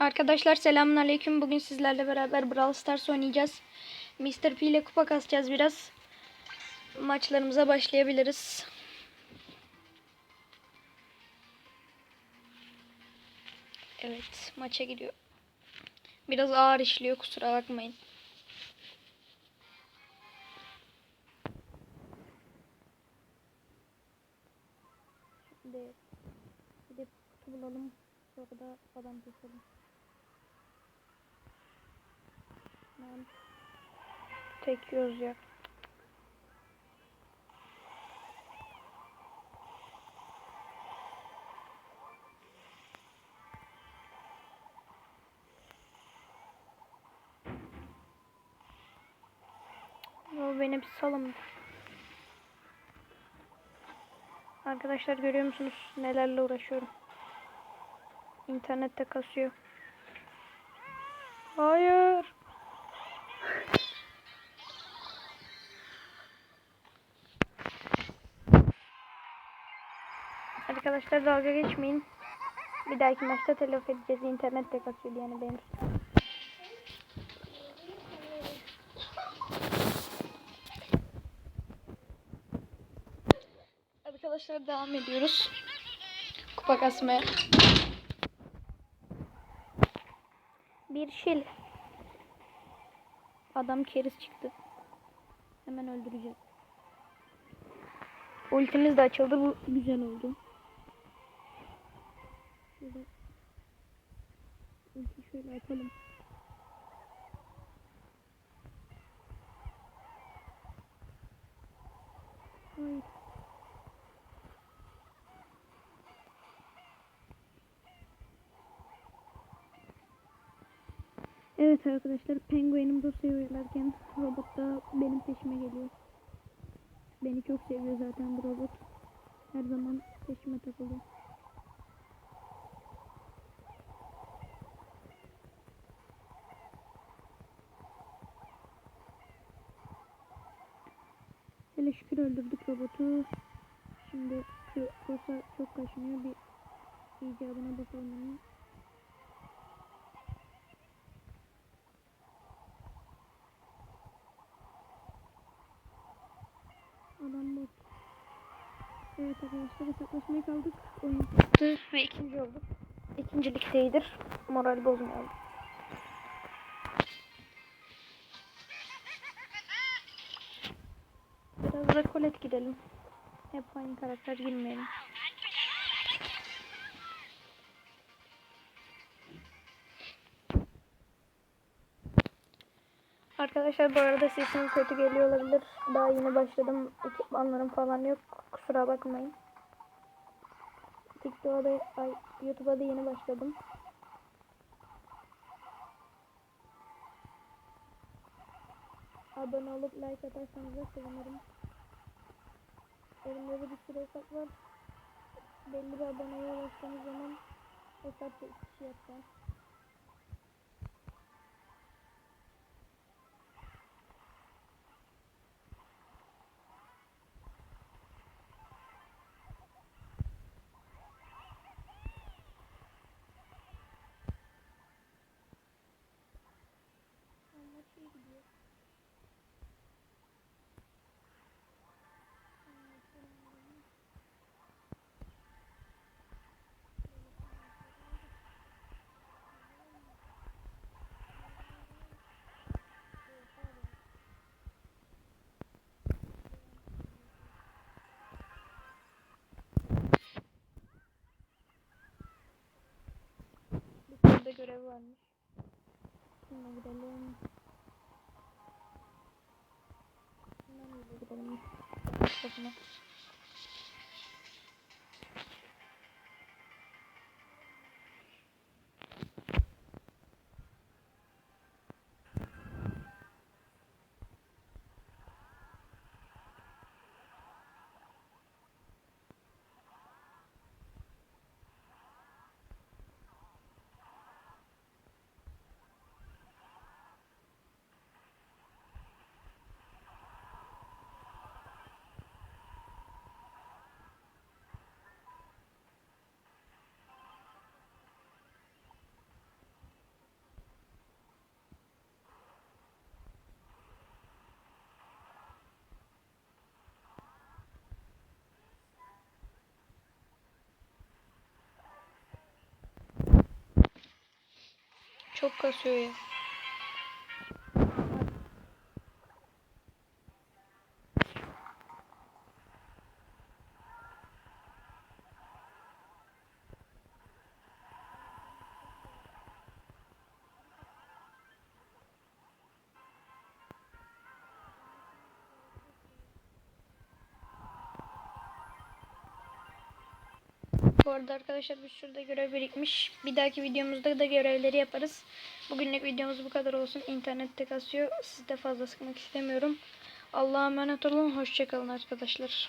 Arkadaşlar selamünaleyküm. Bugün sizlerle beraber Brawl Stars oynayacağız. Mr. P ile kupa kasacağız biraz. Maçlarımıza başlayabiliriz. Evet, maça gidiyor. Biraz ağır işliyor, kusura bakmayın. Şimdi gidip bulalım. Sonra da adam keselim. Tek göz ya. O beni bir salın. Arkadaşlar görüyor musunuz nelerle uğraşıyorum. İnternette kasıyor. Hayır. Arkadaşlar dalga geçmeyin. Bir dahaki maçta telafi edeceğiz. İnternette kasıyor yani benim. Arkadaşlar devam ediyoruz. Kupa kasmaya. Bir şil. Adam keriz çıktı. Hemen öldüreceğiz. Ultimiz de açıldı. Bu güzel oldu. Şöyle şöyle atalım. Hayır. Evet arkadaşlar penguenim dosyayı oyalarken robot da benim peşime geliyor. Beni çok seviyor zaten bu robot. Her zaman peşime takılıyor. Hele şükür öldürdük robotu. Şimdi şu dosa çok kaşınıyor. Bir icabına bakalım onun. Adam bot. Evet arkadaşlar hesaplaşmaya kaldık. Oyun ve ikinci olduk. İkincilikteydir. Moral bozmayalım. Biraz kolet gidelim. Hep aynı karakter girmeyelim. Arkadaşlar bu arada sesim kötü geliyor olabilir. Daha yeni başladım. Ekipmanlarım falan yok. Kusura bakmayın. TikTok'a da, ay, YouTube'a da yeni başladım. Abone olup like atarsanız da sevinirim. De bir sürü hesap var. Belli bir aboneye ulaştığımız zaman hesap da iki De görev varmış. Şuna gidelim. Öyle gidelim. Başkasına. Çok kasıyor ya. Bu arada arkadaşlar bir de görev birikmiş. Bir dahaki videomuzda da görevleri yaparız. Bugünlük videomuz bu kadar olsun. İnternette kasıyor. Sizi de fazla sıkmak istemiyorum. Allah'a emanet olun. Hoşçakalın arkadaşlar.